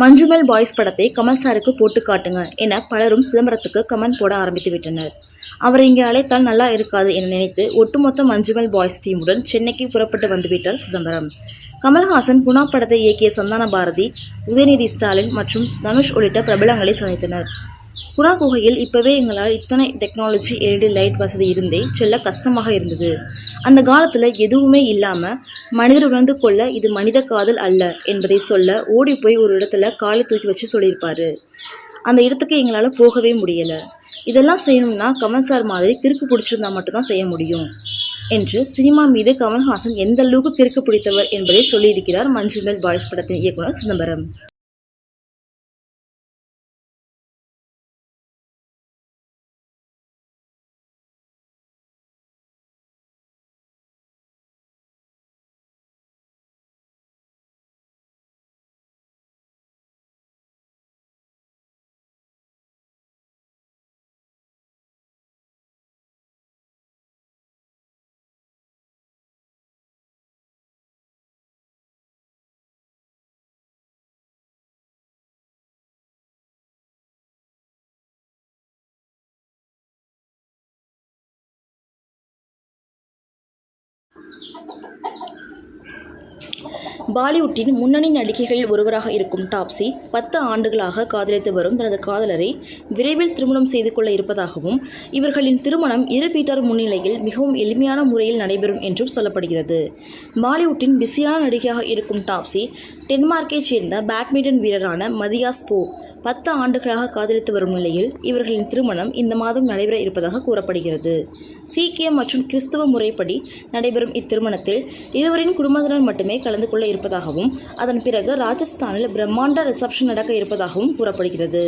Manjummel boys படத்தை கமல் சாருக்கு போட்டு காட்டுங்க என பலரும் சிதம்பரத்துக்கு கமெண்ட் போட ஆரம்பித்து விட்டனர் அவர் இங்கே அழைத்தால் நல்லா இருக்காது என நினைத்து ஒட்டுமொத்த மஞ்சுமல் பாய்ஸ் டீமுடன் சென்னைக்கு புறப்பட்டு வந்துவிட்டார் சிதம்பரம். கமல்ஹாசன் குணா படத்தை இயக்கிய சந்தான பாரதி உதயநிதி ஸ்டாலின் மற்றும் தனுஷ் உள்ளிட்ட பிரபலங்களை சந்தித்தனர். குணா குகையில் இப்போவே எங்களால் இத்தனை டெக்னாலஜி எல்இடி லைட் வசதி இருந்தே செல்ல கஷ்டமாக இருந்தது. அந்த காலத்தில் எதுவுமே இல்லாமல் மனிதர் உணர்ந்து கொள்ள இது மனித காதல் அல்ல என்பதை சொல்ல ஓடி போய் ஒரு இடத்துல காலை தூக்கி வச்சு சொல்லியிருப்பாரு. அந்த இடத்துக்கு எங்களால் போகவே முடியலை. இதெல்லாம் செய்யணும்னா கமல் சார் மாதிரி கிறுக்கு பிடிச்சிருந்தா மட்டும்தான் செய்ய முடியும் என்று சினிமா மீது கமல்ஹாசன் எந்த அளவுக்கு கிறுக்கு பிடித்தவர் என்பதை சொல்லியிருக்கிறார் மஞ்சுமெல் பாய்ஸ் படத்தின் இயக்குனர் சிதம்பரம். பாலிவுட்டின் முன்னணி நடிகைகளில் ஒருவராக இருக்கும் டாப்ஸி பத்து ஆண்டுகளாக காதலித்து வரும் தனது காதலரை விரைவில் திருமணம் செய்து கொள்ள இருப்பதாகவும் இவர்களின் திருமணம் இரு பீட்டர் முன்னிலையில் மிகவும் எளிமையான முறையில் நடைபெறும் என்றும் சொல்லப்படுகிறது. பாலிவுட்டின் பிஸியான நடிகையாக இருக்கும் டாப்ஸி டென்மார்க்கைச் சேர்ந்த பேட்மிண்டன் வீரரான மதியாஸ் போ பத்து ஆண்டுகளாக காதலித்து வரும் நிலையில் இவர்களின் திருமணம் இந்த மாதம் நடைபெற இருப்பதாக கூறப்படுகிறது. சீக்கிய மற்றும் கிறிஸ்தவ முறைப்படி நடைபெறும் இத்திருமணத்தில் இருவரின் குடும்பத்தினர் மட்டுமே கலந்து கொள்ள இருப்பதாகவும் அதன் பிறகு ராஜஸ்தானில் பிரம்மாண்ட ரிசப்ஷன் நடக்க இருப்பதாகவும் கூறப்படுகிறது.